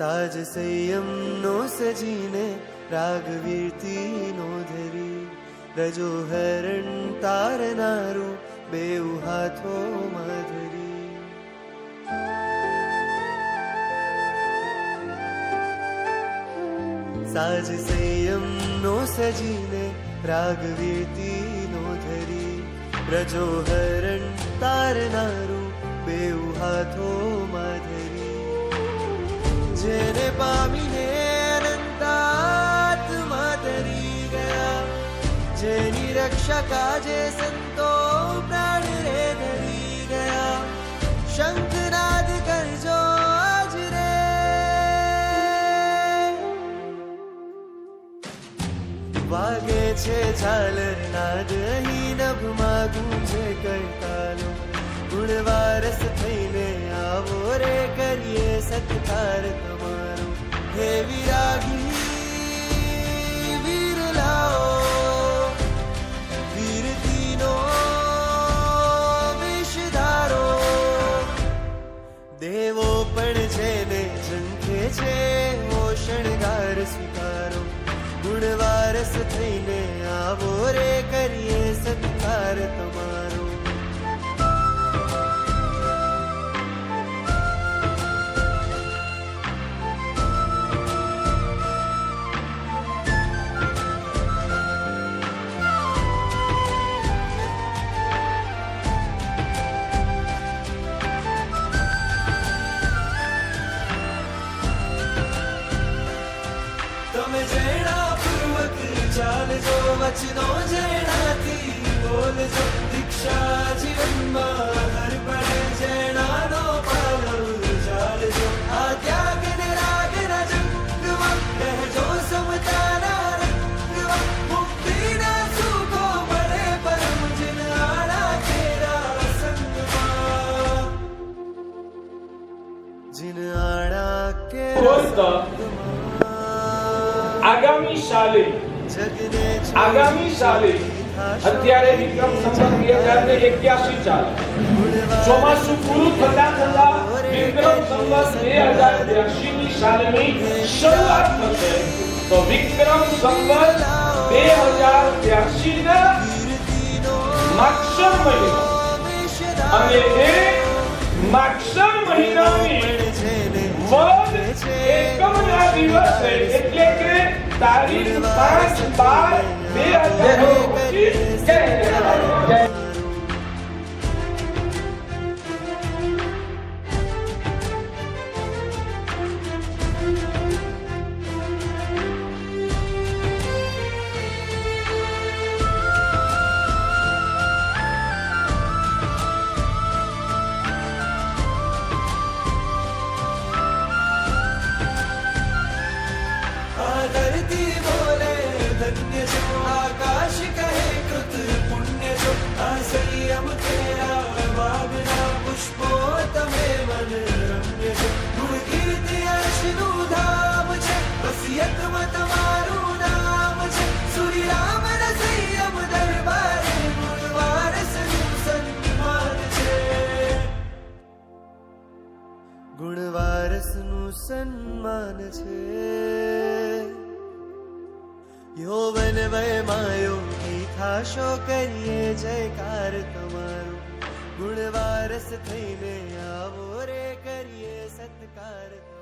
સાજ સંયમનો સજીને રાગવીરતીનો ધરી રજો હરણ તારનારું બેઉ હાથો માધરી સાજ સંયમનો સજીને રાગવીરતીનો ધરી રજો હરણ તારનારું બેઉ હાથો ધરી જેને પામીને અનંતાત્મા તરી ગયા. જેની રક્ષા કાજે સંતો પ્રાણ રે ધરી ગયા. શંખનાદ કરજો આજ રે. વાગે છે ઝાલર નાદ, અહીં નભમાં ગુંજે કરતાલો ગુણવારસ થઈને આવો રે કરીએ સત્કાર તમારો હે વિરાગી વીર લાઓ વીરતીનો વિષધારો દેવો પણ છે ને ઝંખે છે ઓ શણગાર સ્વીકારો ગુણવારસ થઈને આવો રે કરીએ સત્કાર તમારો તમે જેણા પૂર્વક ચાલજો, વચનો જેણાથી બોલજો. દીક્ષા જીવનમાં હર પડે જેણાનો પાલવ ચાલજો. આ ત્યાગ ને રાગ ના જંગમાં રહેજો, સમતાના રંગમાં. મુક્તિના મળે પરમ જન આડા કેરા સંગમાં કેરા આગામી સાલે આગામી સાલે અત્યારે વિક્રમ સંવત બે હજાર ને એક્યાસી ચાલે. ચોમાસું પૂરું થતા થતા વિક્રમ સંવત બે હજાર બ્યાસી ની સાલની શરૂઆત થશે. તો વિક્રમ સંવત બે હજાર બ્યાસી ના માક્ષર મહિનો અને એ માક્ષર મહિનાની વદ એકમના દિવસે એટલે કે તારીખ પાંચ બાર બે હજાર ધન્ય છો આકાશ કહે કૃત પુણ્ય છો આ સંયમ તેરા વાગના પુષ્પો તમે મન રમ્ય છો ગુણ કીર્તિ ધામ છે વસિયતમાં તમારું નામ છે સૂર્યરામ ના સંયમ દરબારે ગુણ વારસનું સન્માન છે ગુણવારસનું સન્માન છે યૌવન વયમાયો થાશો કરીએ જયકાર તમારો. ગુણવારસ થઈને આવો રે કરીએ સત્કાર.